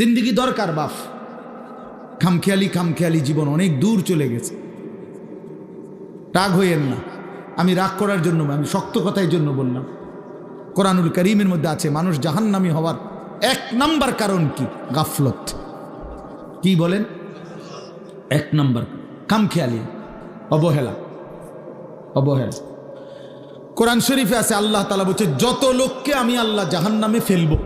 জিন্দিগি দরকার, বাফ। খামখেয়ালি খামখেয়ালি জীবন অনেক দূর চলে গেছে। রাগ হইয়েন না। আমি রাগ করার জন্য, আমি শক্ত কথার জন্য বললাম। কোরআনুল করিমের মধ্যে আছে, মানুষ জাহান্নামি হওয়ার এক নাম্বার কারণ কি? গাফলত। কি বলেন? এক নাম্বার। খামখেয়ালি। অবহেলা। অবহেলা। কোরআন শরীফে আছে, আল্লাহ তালা বলছে, যত লোককে আমি আল্লাহ জাহান্নামে ফেলব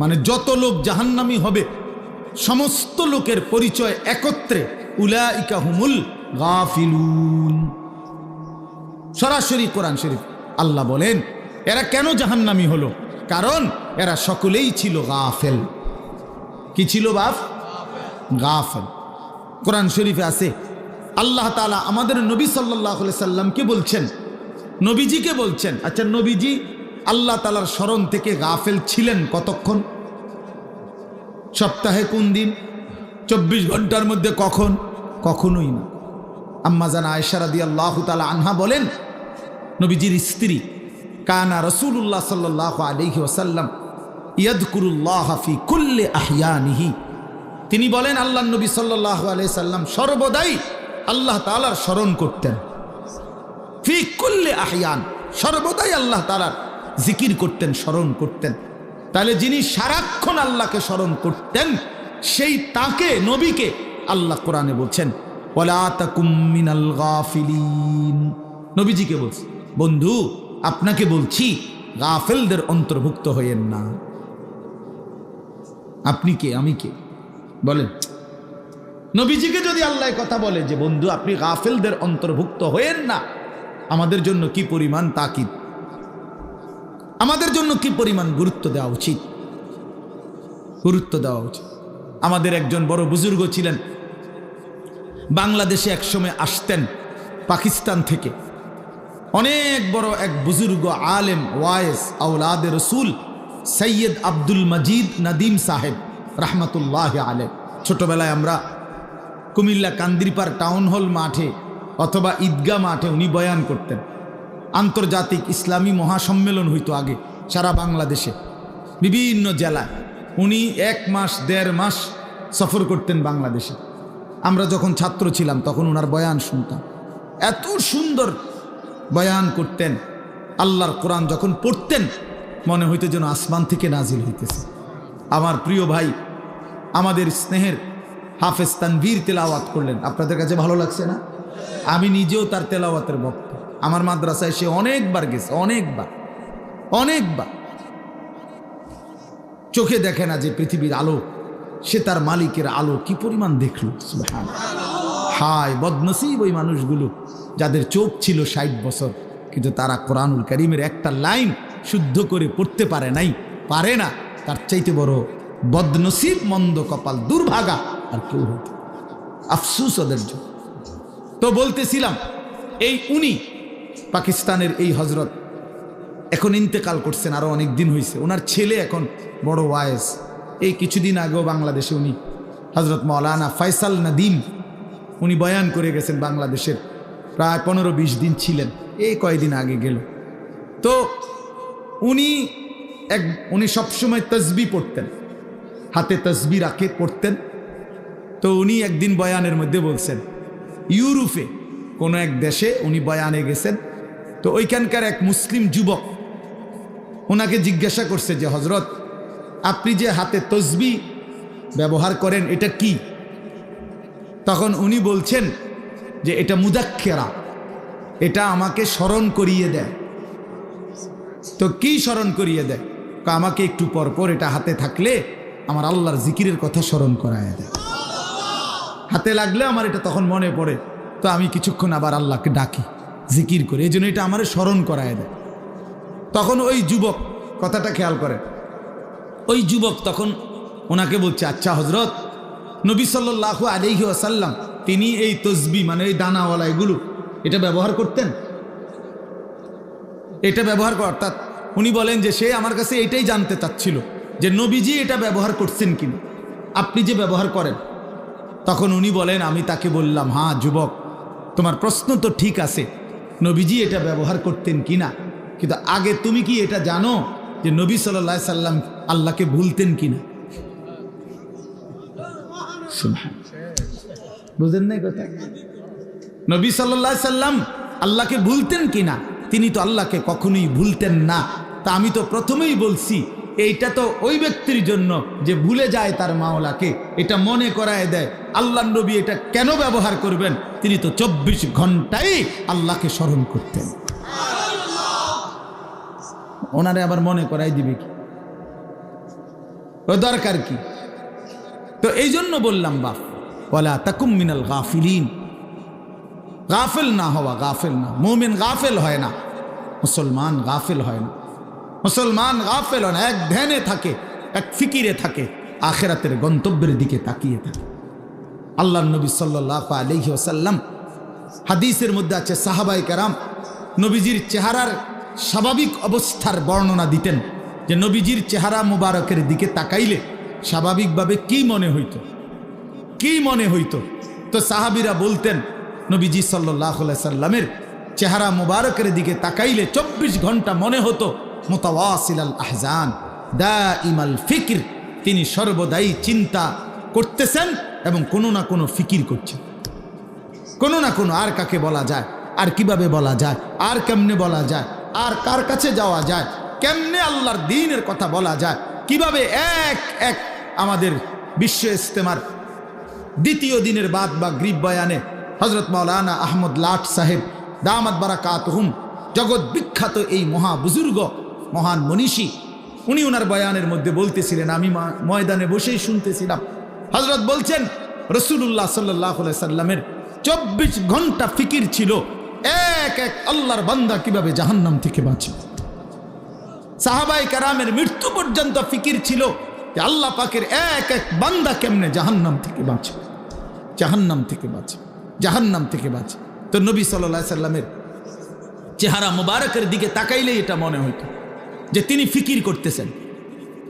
মানে যত লোক জাহান্নামি হবে, সমস্ত লোকের পরিচয় একত্রে উলাইকা হুমুল গাফিলুন। সরাসরি কোরআন শরীফ আল্লাহ বলেন, এরা কেন জাহান্নামি হলো? কারণ এরা সকলেই ছিল গাফেল। কি ছিল বাপ গাফেল। কোরআন শরীফে আছে, আল্লাহ তালা আমাদের নবী সাল্লাহ সাল্লামকে বলছেন, নবীজিকে বলছেন আচ্ছা নবীজি আল্লাহ তালার স্মরণ থেকে গাফেল ছিলেন কতক্ষণ? সপ্তাহে কোন দিন? চব্বিশ ঘণ্টার মধ্যে কখন? কখনোই না। আম্মা জানা আয়সারাদি আল্লাহ তালা আনহা বলেন, নবীজির স্ত্রী কানা রসুল্লাহ সাল্লাহ আলহি ওসাল্লাম ইয়াদকুরুল্লাহ ফি কুল্লে আহিয়ানিহি। তিনি বলেন আল্লাহ নবী সাল্লাহ আলাই সাল্লাম সর্বদাই আল্লাহ তালার স্মরণ করতেন। ফি কুল্লে আহিয়ান, সর্বদাই আল্লাহ তালার জিকির করতেন, স্মরণ করতেন। তাহলে যিনি সারাক্ষণ আল্লাহকে স্মরণ করতেন, সেই তাকে, নবীকে আল্লাহ কোরআনে বলছেন নবীজিকে বলছে, বন্ধু, আপনাকে বলছি, গাফেলদের অন্তর্ভুক্ত হইয়েন না। আপনি কে? আমি কে? বলেন। নবীজিকে যদি আল্লাহ কথা বলে যে, বন্ধু, আপনি গাফেলদের অন্তর্ভুক্ত হয়েন না, আমাদের জন্য কি পরিমাণ তাকিদ? আমাদের জন্য কি পরিমাণ গুরুত্ব দেওয়া উচিত? গুরুত্ব দেওয়া উচিত। আমাদের একজন বড় বুজুর্গ ছিলেন। বাংলাদেশে একসময় আসতেন পাকিস্তান থেকে। অনেক বড় এক বুজুর্গ আলেম ওয়ায়েস আউলাদ রসুল, সৈয়দ আব্দুল মজিদ নদীম সাহেব, রহমতুল্লাহ আলেম ছোটবেলায় আমরা কুমিল্লা কান্দিরপার টাউন হল মাঠে অথবা ঈদগা মাঠে উনি বয়ান করতেন। আন্তর্জাতিক ইসলামী মহাসম্মেলন হইতো আগে, সারা বাংলাদেশে। বিভিন্ন জেলায়। উনি এক মাস, দেড় মাস সফর করতেন বাংলাদেশে। আমরা যখন ছাত্র ছিলাম, তখন ওনার বয়ান শুনতাম। এত সুন্দর বয়ান করতেন। আল্লাহর কোরআন যখন পড়তেন, মনে হইতে যেন আসমান থেকে নাজিল হইতেছে। আমার প্রিয় ভাই, আমাদের স্নেহের হাফেজ তানভীর তেলাওয়াত করলেন। আপনাদের কাছে ভালো লাগছে না? আমি নিজেও তার তেলাওয়াতের ভক্ত। আমার মাদ্রাসায় সে অনেকবার গেছে, অনেকবার অনেকবার। চোখে দেখে না যে পৃথিবীর আলো, সে তার মালিকের আলো কি পরিমাণ দেখল? হায়, বদনসিব ওই মানুষগুলো, যাদের চোখ ছিল ষাট বছর, কিন্তু তারা কোরআনুল করিমের একটা লাইন শুদ্ধ করে পড়তে পারে নাই, পারে না। তার চাইতে বড় বদনসিব মন্দ কপাল দুর্ভাগা আর কেউ হইতে আফসুস ওদের জন্য। তো বলতেছিলাম, এই উনি পাকিস্তানের এই হজরত এখন ইন্তেকাল করছেন, আরও অনেক দিন হয়েছে ওনার ছেলে এখন বড় ওয়ায়েস এই কিছুদিন আগেও বাংলাদেশে উনি হজরত মৌলানা ফয়সাল নদীম, উনি বয়ান করে গেছেন বাংলাদেশের। প্রায় পনেরো বিশ দিন ছিলেন। এই কয়দিন আগে গেল। তো উনি এক, উনি সবসময় তসবি পড়তেন। হাতে তসবি রাখে, পড়তেন। তো উনি একদিন বয়ানের মধ্যে বলছেন, ইউরোপে কোনো এক দেশে উনি বয়ানে গেছেন তো ওইখানকার এক মুসলিম যুবক ওনাকে জিজ্ঞাসা করছে যে হজরত আপনি যে হাতে তসবি ব্যবহার করেন, এটা কি? তখন উনি বলছেন যে, এটা মুদাক্ষেরা এটা আমাকে স্মরণ করিয়ে দেয়। তো কি স্মরণ করিয়ে দেয়? আমাকে একটু পর পর এটা হাতে থাকলে আমার আল্লাহর জিকিরের কথা স্মরণ করায় দেয়। হাতে লাগলে আমার এটা তখন মনে পড়ে। তো আমি কিছুক্ষণ আবার আল্লাহকে ডাকি। জিকির করে, এই জন্য এটা আমার স্মরণ করায় দেয়। তখন ওই যুবক, কথাটা খেয়াল করে। ওই যুবক তখন ওনাকে বলছে আচ্ছা হজরত নবী সাল্লাহ আলহি আসাল্লাম তিনি এই তসবি মানে এই দানাওয়ালা এগুলো, এটা ব্যবহার করতেন? এটা ব্যবহার কর, অর্থাৎ উনি বলেন যে সে আমার কাছে এটাই জানতে চাচ্ছিল, যে নবীজি এটা ব্যবহার করছেন কিনা। আপনি যে ব্যবহার করেন। তখন উনি বলেন, আমি তাকে বললাম হ্যাঁ যুবক, তোমার প্রশ্ন তো ঠিক আছে নবীজি এটা ব্যবহার করতেন কিনা? কিন্তু আগে তুমি কি এটা জানো যে নবী সাল্লা সাল্লাম আল্লাহকে ভুলতেন কিনা? বুঝেন নাই কথা? নবী সাল্লাহ সাল্লাম আল্লাহকে ভুলতেন কিনা? তিনি তো আল্লাহকে কখনোই ভুলতেন না। তা আমি তো প্রথমেই বলছি এইটা তো ওই ব্যক্তির জন্য যে ভুলে যায় তার মাওলাকে। এটা মনে করায় দেয়। আল্লাহ নবী এটা কেন ব্যবহার করবেন? তিনি তো চব্বিশ ঘন্টাই আল্লাহকে স্মরণ করতেন। ওনারে আবার মনে করাই দিবে কি? ও দরকার কি? তো এই জন্য বললাম, বাপ বলা তাকুম মিনাল গাফিলিন। গাফেল না হওয়া গাফেল না। মুমিন গাফেল হয় না। মুসলমান গাফেল হয় না। মুসলমান গাফেল এক ধ্যানে থাকে, এক ফিকিরে থাকে, আখেরাতের গন্তব্যের দিকে তাকিয়ে থাকে। আল্লাহ নবী সাল্লাহ আলহি ওসাল্লাম হাদিসের মধ্যে আছে সাহাবাই কারাম নবীজির চেহারার স্বাভাবিক অবস্থার বর্ণনা দিতেন যে নবীজির চেহারা মুবারকের দিকে তাকাইলে স্বাভাবিকভাবে কি মনে হইত? কি মনে হইত? তো সাহাবিরা বলতেন, নবীজি সাল্লাহ সাল্লামের চেহারা মুবারকের দিকে তাকাইলে চব্বিশ ঘণ্টা মনে হতো মোতাওয়াসিল আহজান দা ইমাল ফিকির। তিনি সর্বদাই চিন্তা করতেছেন এবং কোনো না কোনো ফিকির করছেন। কোনো না কোনো আর কাকে বলা যায়, আর কীভাবে বলা যায়, আর কেমনে বলা যায়, আর কার কাছে যাওয়া যায়, কেমনে আল্লাহর দিনের কথা বলা যায়, কীভাবে এক এক আমাদের বিশ্ব ইস্তেমার দ্বিতীয় দিনের বাদ বা গ্রীব বয়ানে হজরত মৌলানা আহমদ লাট সাহেব দামাদ বারাকাত হুম জগৎ বিখ্যাত এই মহা বুজুর্গ মহান মনীষী, উনি ওনার বয়ানের মধ্যে বলতেছিলেন, আমি ময়দানে বসেই শুনতেছিলাম। হজরত বলছেন রসুল্লাহ সাল্লাহ সাল্লামের চব্বিশ ঘণ্টা ফিকির ছিল, এক এক আল্লাহর বান্দা কীভাবে জাহান্নাম থেকে বাঁচে? সাহাবাই কারামের মৃত্যু পর্যন্ত ফিকির ছিল যে আল্লাহ পাকের এক এক বান্দা কেমনে জাহান্নাম থেকে বাঁচে? জাহান্নাম থেকে বাঁচে, জাহান্নাম থেকে বাঁচে। তো নবী সাল্লাহ সাল্লামের চেহারা মোবারকের দিকে তাকাইলেই এটা মনে হইতো। যে তিনি ফিকির করতেছেন।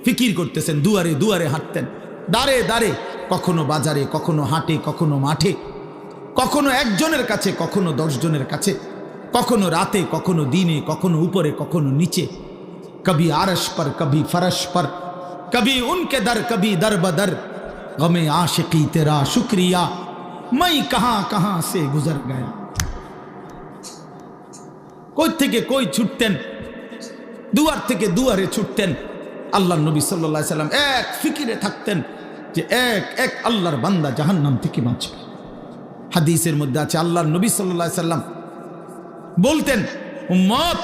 ফিকির করতেছেন, দুয়ারে দুয়ারে হাঁটতেন। দাঁড়ে দাঁড়ে কখনো বাজারে, কখনো হাঁটে, কখনো মাঠে, কখনো একজনের কাছে, কখনো দশজনের কাছে, কখনো রাতে, কখনো দিনে, কখনো উপরে, কখনো নিচে। কবি আরশ পর, কবি ফরশ পর, কবি উনকে দর, কবি দর বদর গমে আশিকি তেরা শুক্রিয়া। মাই কাহা কাহা সে গুজর গয়া। কই থেকে কই ছুটতেন? দুয়ার থেকে দুয়ারে ছুটতেন। আল্লাহ নবী সাল্লাম এক ফিকিরে থাকতেন যে এক এক আল্লাহর বান্দা জাহান্নাম থেকে বাঁচবে। হাদিসের মধ্যে আছে আল্লাহ নবী সাল্লাহ সাল্লাম বলতেন, উম্মত,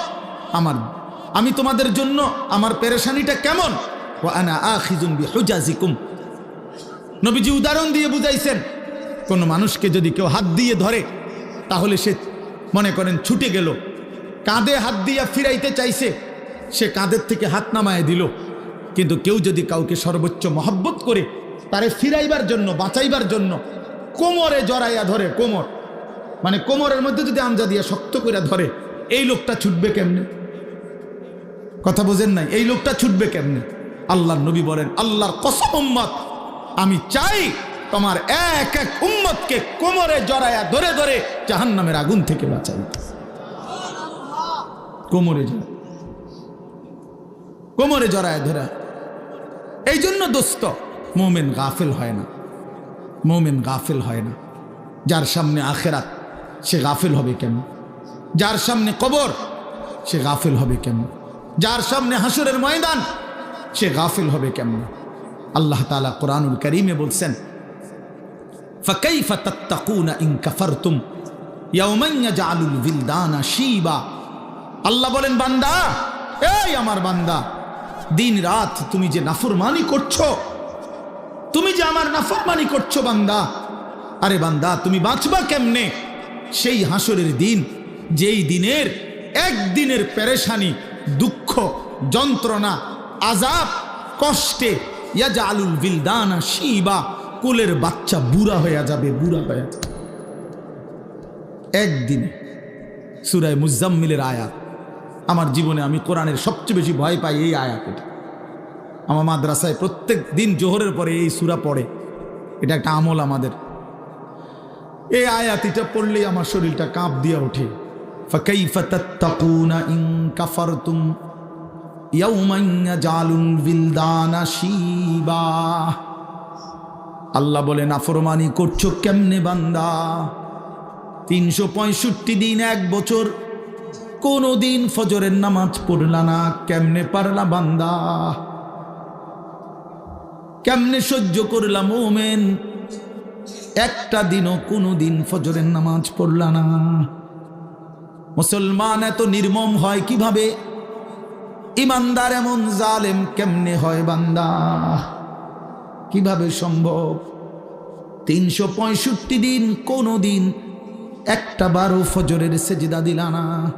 আমার, আমি তোমাদের জন্য আমার পেরেশানিটা কেমন? ও আনা আখিজুন বি নবীজি উদাহরণ দিয়ে বুঝাইছেন, কোনো মানুষকে যদি কেউ হাত দিয়ে ধরে, তাহলে সে মনে করেন ছুটে গেল। কাঁধে হাত দিয়া ফিরাইতে চাইছে সে কাঁধের থেকে হাত নামায় দিল। কিন্তু কেউ যদি কাউকে সর্বোচ্চ মহব্বত করে, তারে ফিরাইবার জন্য, বাঁচাইবার জন্য কোমরে জড়াইয়া ধরে, কোমর। মানে কোমরের মধ্যে যদি আমজা দিয়া শক্ত করে ধরে, এই লোকটা ছুটবে কেমনে? কথা বোঝেন নাই, এই লোকটা ছুটবে কেমনে? আল্লাহর নবী বলেন, আল্লাহর কসম উম্মত, আমি চাই তোমার এক এক উম্মতকে কোমরে জড়ায়া ধরে ধরে জাহান্নামের আগুন থেকে বাঁচাই কোমরে জড়া কোমরে জড়ায় ধরা এই জন্য দোস্ত মোমেন গাফেল হয় না মোমেন গাফেল হয় না যার সামনে আখেরাত সে গাফেল হবে কেন যার সামনে কবর সে গাফেল হবে কেমন যার সামনে হাসুরের ময়দান সে গাফিল হবে কেমন আল্লাহ তালা কোরআনুল করিমে বলছেন فكيف تتقون إن كفرتم يوما يجعل الولدان شيبا আল্লাহ বলেন বান্দা এই আমার বান্দা দিন রাত তুমি যে নাফরমানি করছ, তুমি যে আমার নাফরমানি করছ বান্দা, আরে বান্দা, তুমি বাঁচবা কেমনে? সেই হাসরের দিন, যেই দিনের, একদিনের পেরেশানি, দুঃখ, যন্ত্রণা আজাব কষ্টে ইয়াজা আলুল বিলদানা শিবা, কোলের বাচ্চা বুড়া হয়ে যাবে, বুড়া হয়ে যাবে। একদিনে সুরায় মুজাম্মিলের আয়াত। আমার জীবনে আমি কোরআনের সবচেয়ে বেশি ভয় পাই এই আয়াতটা। আমার মাদ্রাসায় প্রত্যেক দিন জোহরের পরে এই সুরা পড়ে। এটা একটা আমল আমাদের। এই আয়াতিটা পড়লেই আমার শরীরটা কাঁপ দিয়ে ওঠে। আল্লাহ বলে, নাফরমানি করছ কেমনে বান্দা? তিনশো পঁয়ষট্টি দিন এক বছর কোনো দিন ফজরের নামাজ পড়লা না, কেমনে পারলা বান্দা? কেমনে সহ্য করলাম ওমেন একটা দিনও কোনো দিন ফজরের নামাজ পড়লা না। মুসলমান এত নির্মম হয় কীভাবে? ইমানদার এমন জালেম কেমনে হয় বান্দা? কীভাবে সম্ভব? তিনশো পঁয়ষট্টি দিন কোনো দিন একটা বারো ফজরের সেজিদা দিলা না।